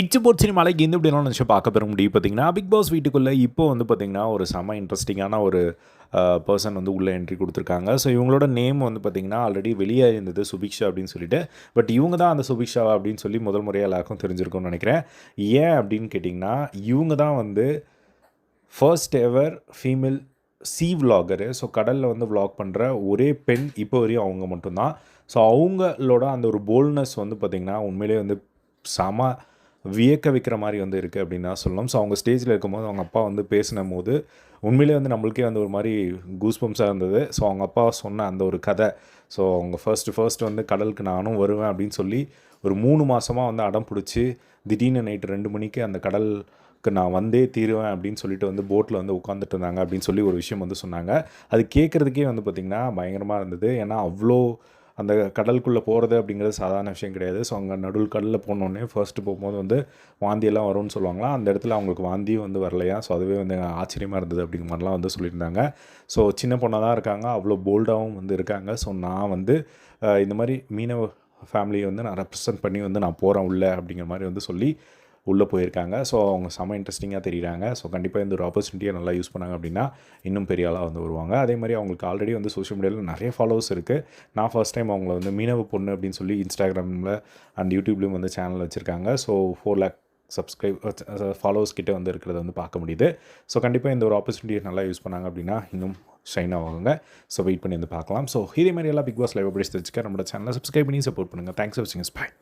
இச்சுபோர்ட் boat சினிமாலைக்கு எந்த இப்படி நினச்சி பார்க்க பெற முடியும் பார்த்தீங்கன்னா பிக் பாஸ் வீட்டுக்குள்ளே இப்போ வந்து பார்த்தீங்கன்னா ஒரு செம இன்ட்ரெஸ்டிங்கான ஒரு பர்சன் வந்து உள்ளே என்ட்ரி கொடுத்துருக்காங்க. ஸோ இவங்களோட நேம் வந்து பார்த்தீங்கன்னா ஆல்ரெடி வெளியே இருந்தது சுபிக்ஷா அப்படின்னு சொல்லிட்டு. பட் இவங்க தான் அந்த சுபிக்ஷா அப்படின்னு சொல்லி முதல் முறையாக எல்லாருக்கும் தெரிஞ்சிருக்கும்னு நினைக்கிறேன். ஏன் அப்படின்னு கேட்டிங்கன்னா இவங்க தான் வந்து first ever female sea vlogger so கடலில் வந்து விலாக் பண்ணுற ஒரே பெண் இப்போ வரையும் அவங்க மட்டும்தான். ஸோ அவங்களோட அந்த ஒரு போல்னஸ் வந்து பார்த்திங்கன்னா உண்மையிலேயே வந்து செம வியக்க வைக்கிற மாதிரி வந்து இருக்குது அப்படின்னு நான் சொல்லணும். ஸோ அவங்க ஸ்டேஜில் இருக்கும்போது அவங்க அப்பா வந்து பேசின போது உண்மையிலே வந்து நம்மளுக்கே வந்து ஒரு மாதிரி கூஸ்பம்ஸாக இருந்தது. ஸோ அவங்க அப்பா சொன்ன அந்த ஒரு கதை ஸோ அவங்க ஃபர்ஸ்ட்டு ஃபர்ஸ்ட் வந்து கடலுக்கு நானும் வருவேன் அப்படின்னு சொல்லி ஒரு மூணு மாதமாக வந்து அடம் பிடிச்சி திடீர்னு நைட்டு ரெண்டு மணிக்கு அந்த கடலுக்கு நான் வந்தே தீருவேன் அப்படின்னு சொல்லிட்டு வந்து போட்டில் வந்து உட்காந்துட்டு இருந்தாங்க அப்படின்னு சொல்லி ஒரு விஷயம் வந்து சொன்னாங்க. அது கேட்குறதுக்கே வந்து பார்த்திங்கன்னா பயங்கரமாக இருந்தது. ஏன்னா அவ்வளோ அந்த கடலுக்குள்ளே போகிறது அப்படிங்கிறது சாதாரண விஷயம் கிடையாது. ஸோ அங்கே நடுவில் கடலில் போனோடனே ஃபர்ஸ்ட்டு போகும்போது வந்து வாந்தியெல்லாம் வரும்னு சொல்லுவாங்களா? அந்த இடத்துல அவங்களுக்கு வாந்தியும் வந்து வரலையா? ஸோ அதுவே வந்து ஆச்சரியமாக இருந்தது அப்படிங்கிற மாதிரிலாம் வந்து சொல்லியிருந்தாங்க. ஸோ சின்ன பொண்ணாக தான் இருக்காங்க. அவ்வளோ போல்டாகவும் வந்து இருக்காங்க. ஸோ நான் வந்து இந்த மாதிரி மீனவ ஃபேமிலியை வந்து நான் ரெப்ரசன்ட் பண்ணி வந்து நான் போகிறேன் உள்ள அப்படிங்கிற மாதிரி வந்து சொல்லி உள்ளே போயிருக்காங்க. ஸோ அவங்க செம இன்ட்ரெஸ்டிங்காக தெரியுறாங்க. ஸோ கண்டிப்பாக இந்த ஒரு ஆப்பர்ச்சுனிட்டியை நல்லா யூஸ் பண்ணாங்க அப்படின்னா இன்னும் பெரிய ஆளாக வந்து வருவாங்க. அதே மாதிரி அவங்களுக்கு ஆல்ரெடி வந்து சோஷியல் மீடியாவில் நிறைய ஃபாலோவர்ஸ் இருக்குது நான் ஃபர்ஸ்ட் டைம் அவங்கள வந்து மீனவ பொண்ணு அப்படின்னு சொல்லி இன்ஸ்டாகிராமில் அண்ட் யூடியூப்லேயும் வந்து சேனல் வச்சுருக்காங்க. So four lakh subscribe followers கிட்டே வந்து இருக்கிறத வந்து பார்க்க முடியுது. ஸோ கண்டிப்பாக இந்த ஒரு ஆப்பர்ச்சுனிட்டியை நல்லா யூஸ் பண்ணாங்க அப்படின்னா இன்னும் ஷைன் ஆவாங்க. ஸோ வெயிட் பண்ணி வந்து பார்க்கலாம். ஸோ இதே மாதிரி எல்லாம் பிக் பாஸ் லைவ் அப்படி தெரிஞ்சுக்க நம்மளோட சேனலை சப்ஸ்கிரைப் பண்ணி சப்போர்ட் பண்ணுங்கள் தேங்க்ஸ் ஃபார் வாட்சிங் பாய்